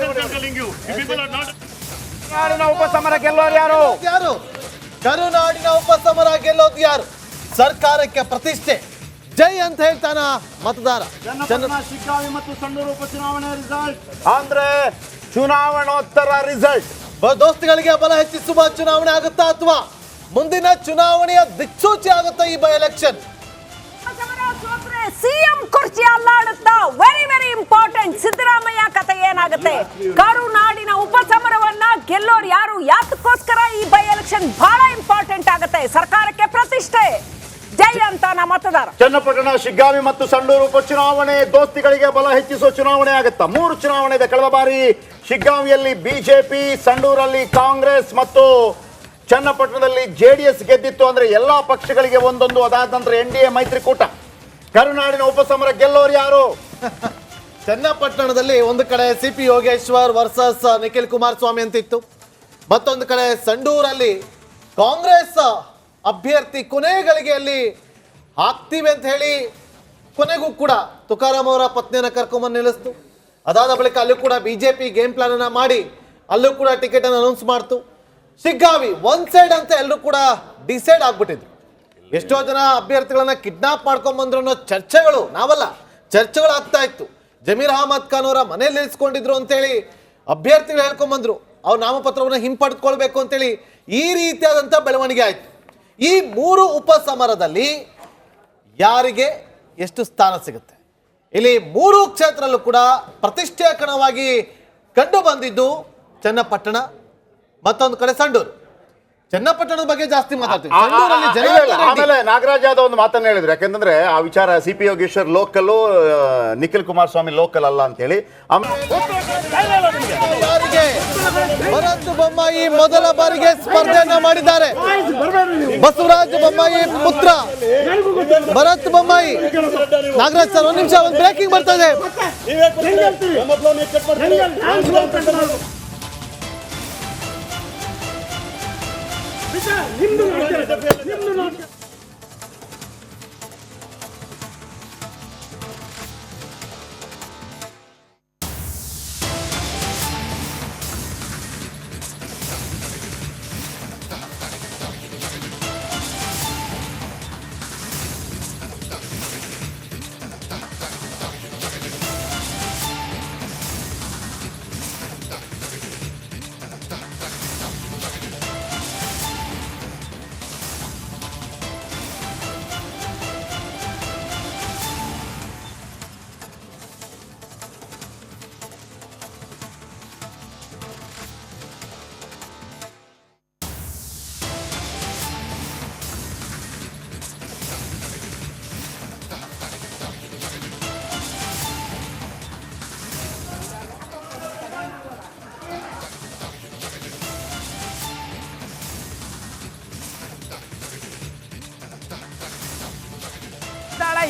telling you. You people are not. ನಾಡಿನ ಉಪಸಮರ ಗೆಲ್ಲೋರು ಯಾರು? ಯಾರು? ಕರುನಾಡಿನ ಉಪಸಮರ ಗೆಲ್ಲೋದು ಯಾರು? ಸರ್ಕಾರಕ್ಕೆ ಪ್ರತಿಷ್ಠೆ. ಜೈ ಅಂತ ಹೇಳ್ತಾನ ಮತದಾರ? ಶಿಗ್ಗಾವಿ ಮತ್ತು ಸಂಡೂರು ಉಪಚುನಾವಣೆ ರಿಸಲ್ಟ್ ಅಂದ್ರೆ ಚುನಾವಣೋತ್ತರ ರಿಸಲ್ಟ್ ಬ- ದೋಸ್ತಿಗಳಿಗೆ ಬಲ ಹೆಚ್ಚಿಸುವ ಚುನಾವಣೆ ಆಗುತ್ತಾ ಅಥವಾ ಮುಂದಿನ ಚುನಾವಣೆಯ ದಿಕ್ಸೂಚಿ ಆಗುತ್ತಾ ಈ ಬೈ ಎಲೆಕ್ಷನ್ ಸಿಎಂ ಕುರ್ಚಿ ಅಲ್ಲಾಡುತ್ತಾ ವೆರಿ ವೆರಿ ಇಂಪಾರ್ಟೆಂಟ್ ಸಿದ್ದರಾಮಯ್ಯ ಕತೆ ಏನಾಗುತ್ತೆ? ಕರುನಾಡಿನ ಉಪಸಮರವನ್ನ ಗೆಲ್ಲೋರು ಯಾರು? ಯಾತಕ್ಕೋಸ್ಕರ ಈ ಬೈ ಎಲೆಕ್ಷನ್ ಬಹಳ ಇಂಪಾರ್ಟೆಂಟ್ ಆಗುತ್ತೆ? ಸರ್ಕಾರಕ್ಕೆ ಪ್ರತಿಷ್ಠೆ. ಜೈ ಅಂತ ಮತದಾರ. ಚನ್ನಪಟ್ಟಣ ಶಿಗ್ಗಾವಿ ಮತ್ತು ಸಂಡೂರು ಉಪಚುನಾವಣೆ ದೋಸ್ತಿಗಳಿಗೆ ಬಲ ಹೆಚ್ಚಿಸುವ ಚುನಾವಣೆ ಆಗುತ್ತಾ? ಮೂರು ಚುನಾವಣೆ ಇದೆ ಕಳೆದ ಬಾರಿ. ಶಿಗ್ಗಾವಿಯಲ್ಲಿ ಬಿಜೆಪಿ, ಸಂಡೂರಲ್ಲಿ ಕಾಂಗ್ರೆಸ್ ಮತ್ತು ಚನ್ನಪಟ್ಟಣದಲ್ಲಿ ಜೆಡಿಎಸ್ ಗೆದ್ದಿತ್ತು ಅಂದ್ರೆ ಎಲ್ಲಾ ಪಕ್ಷಗಳಿಗೆ ಒಂದೊಂದು ಅದಾದ ನಂತರ ಎನ್ ಡಿ ಎ ಮೈತ್ರಿಕೂಟ. ಕರುನಾಡಿನ ಉಪಸಮರ ಗೆಲ್ಲೋರು ಯಾರು? ಚನ್ನಪಟ್ಟಣದಲ್ಲಿ ಒಂದು ಕಡೆ C P Yogeshwar versus Nikhil Kumaraswamy ಅಂತ ಇತ್ತು ಮತ್ತೊಂದು ಕಡೆ ಸಂಡೂರಲ್ಲಿ ಕಾಂಗ್ರೆಸ್ ಅಭ್ಯರ್ಥಿ ಕೊನೆ ಗಳಿಗೆಯಲ್ಲಿ ಹಾಕ್ತೀವಿ ಅಂತ ಹೇಳಿ ಕೊನೆಗೂ ಕೂಡ ತುಕಾರಾಮ್ ಅವರ ಪತ್ನಿಯನ್ನ ಕರ್ಕೊಂಬಂದು ನಿಲ್ಲಿಸ್ತು. ಅದಾದ ಬಳಿಕ ಅಲ್ಲೂ ಕೂಡ ಬಿಜೆಪಿ ಗೇಮ್ ಪ್ಲಾನ್ ಅನ್ನ ಮಾಡಿ ಅಲ್ಲೂ ಕೂಡ ಟಿಕೆಟ್ ಅನ್ನು ಅನೌನ್ಸ್ ಮಾಡ್ತು. ಸಿಗ್ಗಾವಿ ಒನ್ ಸೈಡ್ ಅಂತ ಎಲ್ಲರೂ ಕೂಡ ಡಿಸೈಡ್ ಆಗ್ಬಿಟ್ಟಿದ್ರು. ಎಷ್ಟೋ ಜನ ಅಭ್ಯರ್ಥಿಗಳನ್ನ ಕಿಡ್ನಾಪ್ ಮಾಡ್ಕೊಂಡ್ ಬಂದ್ರು ಅನ್ನೋ ಚರ್ಚೆಗಳು ನಾವಲ್ಲ. ಚರ್ಚೆಗಳು ಆಗ್ತಾ ಇತ್ತು. ಜಮೀರ್ ಅಹಮದ್ ಖಾನ್ ಅವರ ಮನೇಲಿ ಇರಿಸ್ಕೊಂಡಿದ್ರು ಅಂತೇಳಿ ಅಭ್ಯರ್ಥಿಗಳು ಹೇಳ್ಕೊಂಡ್ ಬಂದ್ರು. ಅವ್ರ ನಾಮಪತ್ರವನ್ನು ಹಿಂಪಡೆದುಕೊಳ್ಬೇಕು ಅಂತೇಳಿ ಈ ರೀತಿಯಾದಂಥ ಬೆಳವಣಿಗೆ ಆಯಿತು. ಈ ಮೂರು ಉಪಸಮರದಲ್ಲಿ ಯಾರಿಗೆ ಎಷ್ಟು ಸ್ಥಾನ ಸಿಗುತ್ತೆ? ಇಲ್ಲಿ ಮೂರು ಕ್ಷೇತ್ರಲ್ಲೂ ಕೂಡ ಪ್ರತಿಷ್ಠೆಯ ಕಣವಾಗಿ ಕಂಡು ಬಂದಿದ್ದು ಚನ್ನಪಟ್ಟಣ, ಮತ್ತೊಂದು ಕಡೆ ಸಂಡೂರು. ಚನ್ನಪಟ್ಟಣದ ಬಗ್ಗೆ ಜಾಸ್ತಿ ಮಾತಾಡ್ತೀವಿ ಆ- ಆ- ಸಂಡೂರಲ್ಲಿ ಜನಾರ್ದನ್ ರೆಡ್ಡಿ. ಆಮೇಲೆ ನಾಗರಾಜ್ ಯಾದವ್ ಒಂದು ಮಾತನ್ನ ಹೇಳಿದ್ರು. ಯಾಕಂದ್ರೆ ಆ ವಿಚಾರ C P Yogeshwar local Nikhil Kumaraswamy local ಅಲ್ಲ ಅಂತ ಹೇಳಿ. ಬಾರಿಗೆ ಭರತ್ ಬೊಮ್ಮಾಯಿ ಮೊದಲ ಬಾರಿಗೆ ಸ್ಪರ್ಧೆಯನ್ನ ಮಾಡಿದ್ದಾರೆ. ಬಸವರಾಜ್ ಬೊಮ್ಮಾಯಿ ಪುತ್ರ. ಭರತ್ ಬೊಮ್ಮಾಯಿ. ನಾಗರಾಜ್ ಸರ್ ಒಂದ್ ನಿಮಿಷ ಒಂದು ಬ್ರೇಕಿಂಗ್ ಬರ್ತಾ ಇದೆ. ಸ್ಥಳ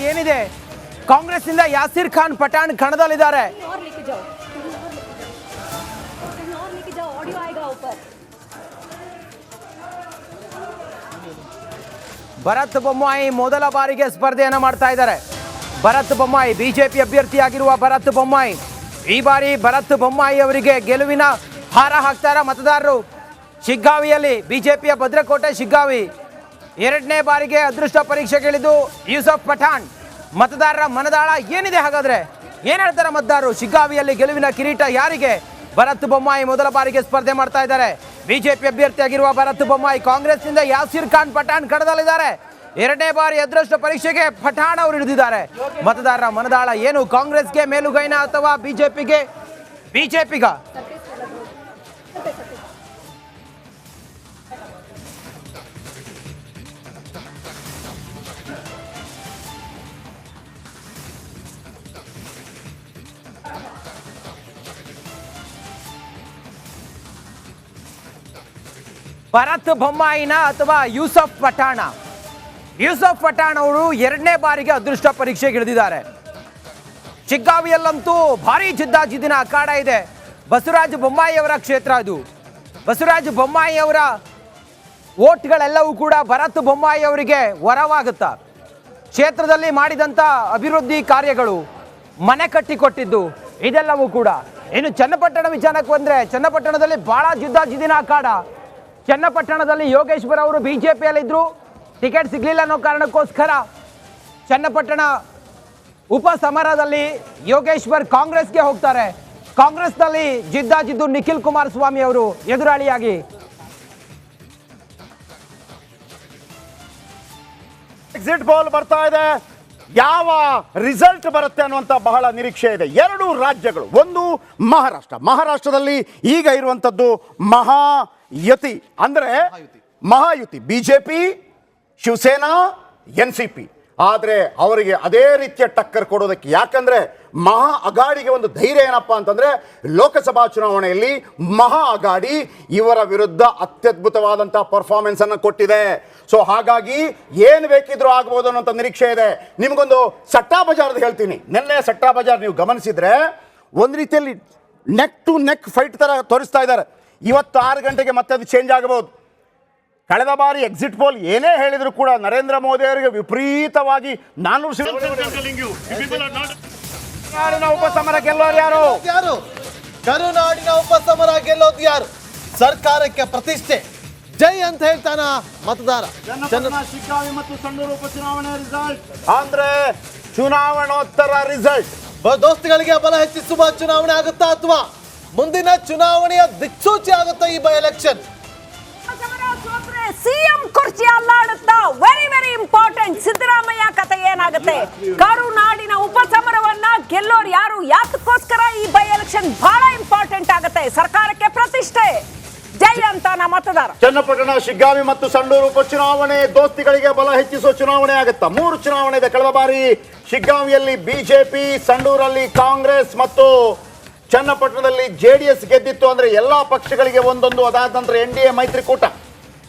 ಏನಿದೆ? ಕಾಂಗ್ರೆಸ್ ಇಂದ ಯಾಸಿರ್ ಖಾನ್, ಪಠಾಣ್ ಕಣದಲ್ಲಿದ್ದಾರೆ. ಭರತ್ ಬೊಮ್ಮಾಯಿ ಮೊದಲ ಬಾರಿಗೆ ಸ್ಪರ್ಧೆಯನ್ನು ಮಾಡ್ತಾ ಇದ್ದಾರೆ. ಭರತ್ ಬೊಮ್ಮಾಯಿ ಬಿಜೆಪಿ ಅಭ್ಯರ್ಥಿಯಾಗಿರುವ ಭರತ್ ಬೊಮ್ಮಾಯಿ. ಈ ಬಾರಿ ಭರತ್ ಬೊಮ್ಮಾಯಿ ಅವರಿಗೆ ಗೆಲುವಿನ ಹಾರ ಹಾಕ್ತಾರ ಮತದಾರರು ಶಿಗ್ಗಾವಿಯಲ್ಲಿ. ಬಿಜೆಪಿಯ ಭದ್ರಕೋಟೆ ಶಿಗ್ಗಾವಿ. ಎರಡನೇ ಬಾರಿಗೆ ಅದೃಷ್ಟ ಪರೀಕ್ಷೆಗಿಳಿದು ಯೂಸಫ್ ಪಠಾಣ್ ಮತದಾರರ ಮನದಾಳ ಏನಿದೆ ಹಾಗಾದ್ರೆ? ಏನ್ ಹೇಳ್ತಾರೆ ಮತದಾರರು? ಶಿಗ್ಗಾವಿಯಲ್ಲಿ ಗೆಲುವಿನ ಕಿರೀಟ ಯಾರಿಗೆ? ಭರತ್ ಬೊಮ್ಮಾಯಿ ಮೊದಲ ಬಾರಿಗೆ ಸ್ಪರ್ಧೆ ಮಾಡ್ತಾ ಇದ್ದಾರೆ. ಬಿಜೆಪಿ ಅಭ್ಯರ್ಥಿಯಾಗಿರುವ ಭರತ್ ಬೊಮ್ಮಾಯಿ ಕಾಂಗ್ರೆಸ್ನಿಂದ ಯಾಸಿರ್ ಖಾನ್ ಪಠಾಣ್ ಕಡದಲ್ಲಿದ್ದಾರೆ ಎರಡನೇ ಬಾರಿ ಅದೃಷ್ಟ ಪರೀಕ್ಷೆಗೆ ಪಠಾಣ್ ಅವರು ಹಿಡಿದಿದ್ದಾರೆ ಮತದಾರರ ಮನದಾಳ ಏನು? ಕಾಂಗ್ರೆಸ್ಗೆ ಮೇಲುಗೈನ ಅಥವಾ ಬಿಜೆಪಿಗೆ? ಬಿಜೆಪಿಗ? ಭರತ್ ಬೊಮ್ಮಾಯಿನ ಅಥವಾ ಯೂಸಫ್ ಪಠಾಣ. ಯೂಸಫ್ ಪಠಾಣ ಅವರು ಎರಡನೇ ಬಾರಿಗೆ ಅದೃಷ್ಟ ಪರೀಕ್ಷೆಗೆ ಇಳಿದಿದ್ದಾರೆ ಚಿಗ್ಗಾವಿಯಲ್ಲಂತೂ ಭಾರಿ ಜಿದ್ದಾಜಿದ್ದಿನ ಅಖಾಡ ಇದೆ. ಬಸವರಾಜ ಬೊಮ್ಮಾಯಿ ಅವರ ಕ್ಷೇತ್ರ ಅದು. ಬಸವರಾಜ ಬೊಮ್ಮಾಯಿ ಅವರ ಓಟ್ಗಳೆಲ್ಲವೂ ಕೂಡ ಭರತ್ ಬೊಮ್ಮಾಯಿ ಅವರಿಗೆ ವರವಾಗುತ್ತಾ. ಕ್ಷೇತ್ರದಲ್ಲಿ ಮಾಡಿದಂಥ ಅಭಿವೃದ್ಧಿ ಕಾರ್ಯಗಳು ಮನೆ ಕಟ್ಟಿಕೊಟ್ಟಿದ್ದು ಇದೆಲ್ಲವೂ ಕೂಡ. ಇನ್ನು ಚನ್ನಪಟ್ಟಣ ವಿಚಾರಕ್ಕೆ ಬಂದ್ರೆ ಚನ್ನಪಟ್ಟಣದಲ್ಲಿ ಬಹಳ ಜಿದ್ದಾಜಿದ್ದಿನ ಅಖಾಡ. ಚನ್ನಪಟ್ಟಣದಲ್ಲಿ ಯೋಗೇಶ್ವರ್ ಅವರು ಬಿಜೆಪಿಯಲ್ಲಿದ್ದರು ಟಿಕೆಟ್ ಸಿಗಲಿಲ್ಲ ಅನ್ನೋ ಕಾರಣಕ್ಕೋಸ್ಕರ ಚನ್ನಪಟ್ಟಣ ಉಪ ಸಮರದಲ್ಲಿ ಯೋಗೇಶ್ವರ್ ಕಾಂಗ್ರೆಸ್ಗೆ ಹೋಗ್ತಾರೆ. ಕಾಂಗ್ರೆಸ್ನಲ್ಲಿ ಜಿದ್ದಾಜಿದ್ದು ನಿಖಿಲ್ ಕುಮಾರಸ್ವಾಮಿ ಅವರು ಎದುರಾಳಿಯಾಗಿ. ಎಕ್ಸಿಟ್ ಪೋಲ್ ಬರ್ತಾ ಇದೆ. ಯಾವ ರಿಸಲ್ಟ್ ಬರುತ್ತೆ ಅನ್ನುವಂಥ ಬಹಳ ನಿರೀಕ್ಷೆ ಇದೆ. ಎರಡು ರಾಜ್ಯಗಳು, ಒಂದು ಮಹಾರಾಷ್ಟ್ರ. ಮಹಾರಾಷ್ಟ್ರದಲ್ಲಿ ಈಗ ಇರುವಂಥದ್ದು ಮಹಾಯತಿ ಅಂದರೆ Mahayuti. B J P Shiv Sena N C P. ಆದರೆ ಅವರಿಗೆ ಅದೇ ರೀತಿಯ ಟಕ್ಕರ್ ಕೊಡೋದಕ್ಕೆ ಯಾಕಂದ್ರೆ ಮಹಾ ಅಗಾಡಿಗೆ ಒಂದು ಧೈರ್ಯ ಏನಪ್ಪಾ ಅಂತಂದ್ರೆ ಲೋಕಸಭಾ ಚುನಾವಣೆಯಲ್ಲಿ ಮಹಾ ಅಗಾಡಿ ಇವರ ವಿರುದ್ಧ ಅತ್ಯದ್ಭುತವಾದಂಥ ಪರ್ಫಾರ್ಮೆನ್ಸನ್ನು ಕೊಟ್ಟಿದೆ. ಸೊ ಹಾಗಾಗಿ ಏನು ಬೇಕಿದ್ರೂ ಆಗ್ಬೋದು ಅನ್ನೋಂಥ ನಿರೀಕ್ಷೆ ಇದೆ. ನಿಮಗೊಂದು ಸಟ್ಟಾ ಬಜಾರ್ದು ಹೇಳ್ತೀನಿ. ನಿನ್ನೆ ಸಟ್ಟಾ ಬಜಾರ್ ನೀವು ಗಮನಿಸಿದ್ರೆ ಒಂದು ರೀತಿಯಲ್ಲಿ ನೆಕ್ ಟು ನೆಕ್ ಫೈಟ್ ತರ ತೋರಿಸ್ತಾ ಇದ್ದಾರೆ. ಇವತ್ತು ಆರು ಗಂಟೆಗೆ ಮತ್ತೆ ಅದು ಚೇಂಜ್ ಆಗಬಹುದು. ಕಳೆದ ಬಾರಿ ಎಕ್ಸಿಟ್ ಪೋಲ್ ಏನೇ ಹೇಳಿದ್ರು ಕೂಡ ನರೇಂದ್ರ ಮೋದಿ ಅವರಿಗೆ ವಿಪರೀತವಾಗಿ. ನಾಡಿನ ಉಪಸಮರ ಗೆಲ್ಲೋರು ಯಾರು? ಯಾರು? ಕರುನಾಡಿನ ಉಪಸಮರ ಗೆಲ್ಲೋದು ಯಾರು? ಸರ್ಕಾರಕ್ಕೆ ಪ್ರತಿಷ್ಠೆ. ಜೈ ಅಂತ ಹೇಳ್ತಾನ ಮತದಾರ? ಶಿಗ್ಗಾವಿ ಮತ್ತು ಸಣ್ಣೂರು ಉಪಚುನಾವಣೆ ರಿಸಲ್ಟ್ ಅಂದ್ರೆ ಚುನಾವಣೋತ್ತರ ರಿಸಲ್ಟ್ ಬ- ದೋಸ್ತಿಗಳಿಗೆ ಬಲ ಹೆಚ್ಚಿಸುವ ಚುನಾವಣೆ ಆಗುತ್ತಾ ಅಥವಾ ಮುಂದಿನ ಚುನಾವಣೆಯ ದಿಕ್ಸೂಚಿ ಆಗುತ್ತೆ ಈ ಬೈ ಎಲೆಕ್ಷನ್. ಸಿಎಂ ಕುರ್ಚಿ ಅಲ್ಲಾಡುತ್ತಾ ವೆರಿ ವೆರಿ ಇಂಪಾರ್ಟೆಂಟ್ ಸಿದ್ದರಾಮಯ್ಯ ಕತೆ ಏನಾಗುತ್ತೆ? ಕರುನಾಡಿನ ಉಪಸಮರವನ್ನ ಗೆಲ್ಲೋರು ಯಾರು? ಯಾತಕ್ಕೋಸ್ಕರ ಈ ಬೈ ಎಲೆಕ್ಷನ್ ಬಹಳ ಇಂಪಾರ್ಟೆಂಟ್ ಆಗುತ್ತೆ? ಸರ್ಕಾರಕ್ಕೆ ಪ್ರತಿಷ್ಠೆ. ಜೈ ಅಂತ ನಮ್ಮ ಮತದಾರ. ಚನ್ನಪಟ್ಟಣ ಶಿಗ್ಗಾವಿ ಮತ್ತು ಸಂಡೂರು ಉಪಚುನಾವಣೆ ದೋಸ್ತಿಗಳಿಗೆ ಬಲ ಹೆಚ್ಚಿಸುವ ಚುನಾವಣೆ ಆಗುತ್ತಾ? ಮೂರು ಚುನಾವಣೆ ಇದೆ. ಕಳೆದ ಬಾರಿ ಶಿಗ್ಗಾವಿಯಲ್ಲಿ ಬಿಜೆಪಿ ಸಂಡೂರಲ್ಲಿ ಕಾಂಗ್ರೆಸ್ ಮತ್ತು ಚನ್ನಪಟ್ಟಣದಲ್ಲಿ ಜೆ ಡಿ ಎಸ್ ಗೆದ್ದಿತ್ತು ಅಂದ್ರೆ ಎಲ್ಲಾ ಪಕ್ಷಗಳಿಗೆ ಒಂದೊಂದು ಅದಾದ ನಂತರ ಎನ್ ಡಿ ಎ ಮೈತ್ರಿಕೂಟ.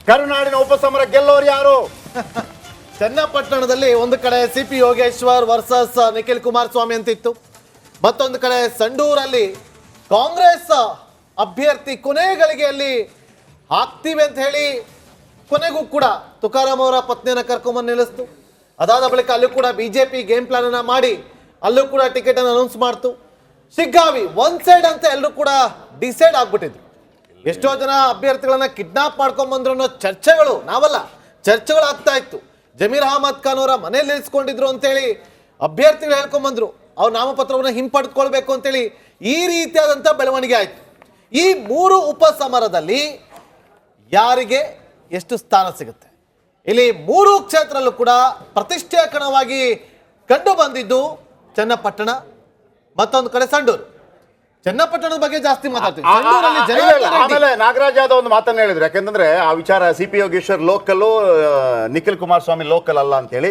ಕರುನಾಡಿನ ಉಪಸಮರ ಗೆಲ್ಲೋರು ಯಾರು? ಚನ್ನಪಟ್ಟಣದಲ್ಲಿ ಒಂದು ಕಡೆ C P Yogeshwar versus Nikhil Kumaraswamy ಅಂತ ಇತ್ತು ಮತ್ತೊಂದು ಕಡೆ ಸಂಡೂರಲ್ಲಿ ಕಾಂಗ್ರೆಸ್ ಅಭ್ಯರ್ಥಿ ಕೊನೆಗಳಿಗೆಯಲ್ಲಿ ಹಾಕ್ತೀವಿ ಅಂತ ಹೇಳಿ ಕೊನೆಗೂ ಕೂಡ ತುಕಾರಾಮ್ ಅವರ ಪತ್ನಿಯನ್ನ ಕರ್ಕೊಂಬಂದು ನಿಲ್ಲಿಸ್ತು. ಅದಾದ ಬಳಿಕ ಅಲ್ಲೂ ಕೂಡ ಬಿಜೆಪಿ ಗೇಮ್ ಪ್ಲಾನ್ ಅನ್ನ ಮಾಡಿ ಅಲ್ಲೂ ಕೂಡ ಟಿಕೆಟ್ ಅನ್ನು ಅನೌನ್ಸ್ ಮಾಡ್ತು. ಶಿಗ್ಗಾವಿ ಒನ್ ಸೈಡ್ ಅಂತ ಎಲ್ಲರೂ ಕೂಡ ಡಿಸೈಡ್ ಆಗ್ಬಿಟ್ಟಿದ್ರು. ಎಷ್ಟೋ ಜನ ಅಭ್ಯರ್ಥಿಗಳನ್ನ ಕಿಡ್ನಾಪ್ ಮಾಡ್ಕೊಂಡ್ ಬಂದ್ರು ಅನ್ನೋ ಚರ್ಚೆಗಳು ನಾವಲ್ಲ, ಚರ್ಚೆಗಳು ಆಗ್ತಾ ಇತ್ತು. ಜಮೀರ್ ಅಹಮದ್ ಖಾನ್ ಅವರ ಮನೇಲಿ ನಿಲ್ಸ್ಕೊಂಡಿದ್ರು ಅಂತೇಳಿ ಅಭ್ಯರ್ಥಿಗಳು ಹೇಳ್ಕೊಂಡ್ ಬಂದ್ರು ಅವ್ರ ನಾಮಪತ್ರವನ್ನು ಹಿಂಪಡೆದುಕೊಳ್ಬೇಕು ಅಂತೇಳಿ ಈ ರೀತಿಯಾದಂಥ ಬೆಳವಣಿಗೆ ಆಯಿತು. ಈ ಮೂರು ಉಪಸಮರದಲ್ಲಿ ಯಾರಿಗೆ ಎಷ್ಟು ಸ್ಥಾನ ಸಿಗುತ್ತೆ? ಇಲ್ಲಿ ಮೂರು ಕ್ಷೇತ್ರಲ್ಲೂ ಕೂಡ ಪ್ರತಿಷ್ಠೆಯ ಕಣವಾಗಿ ಕಂಡು ಬಂದಿದ್ದು ಚನ್ನಪಟ್ಟಣ ಮತ್ತೊಂದು ಕಡೆ ಸಂಡೂರು. ಚನ್ನಪಟ್ಟಣದ ಬಗ್ಗೆ ಜಾಸ್ತಿ ಮಾತಾಡ್ತೀವಿ ಸಂಡೂರಲ್ಲಿ ಜನಾರ್ದನ್ ರೆಡ್ಡಿ. ಆಮೇಲೆ ನಾಗರಾಜ್ ಯಾದವ್ ಒಂದು ಮಾತನ್ನ ಹೇಳಿದ್ರು. ಯಾಕಂದ್ರೆ ಆ ವಿಚಾರ C P Yogeshwar local Nikhil Kumaraswamy local ಅಲ್ಲ ಅಂತ ಹೇಳಿ.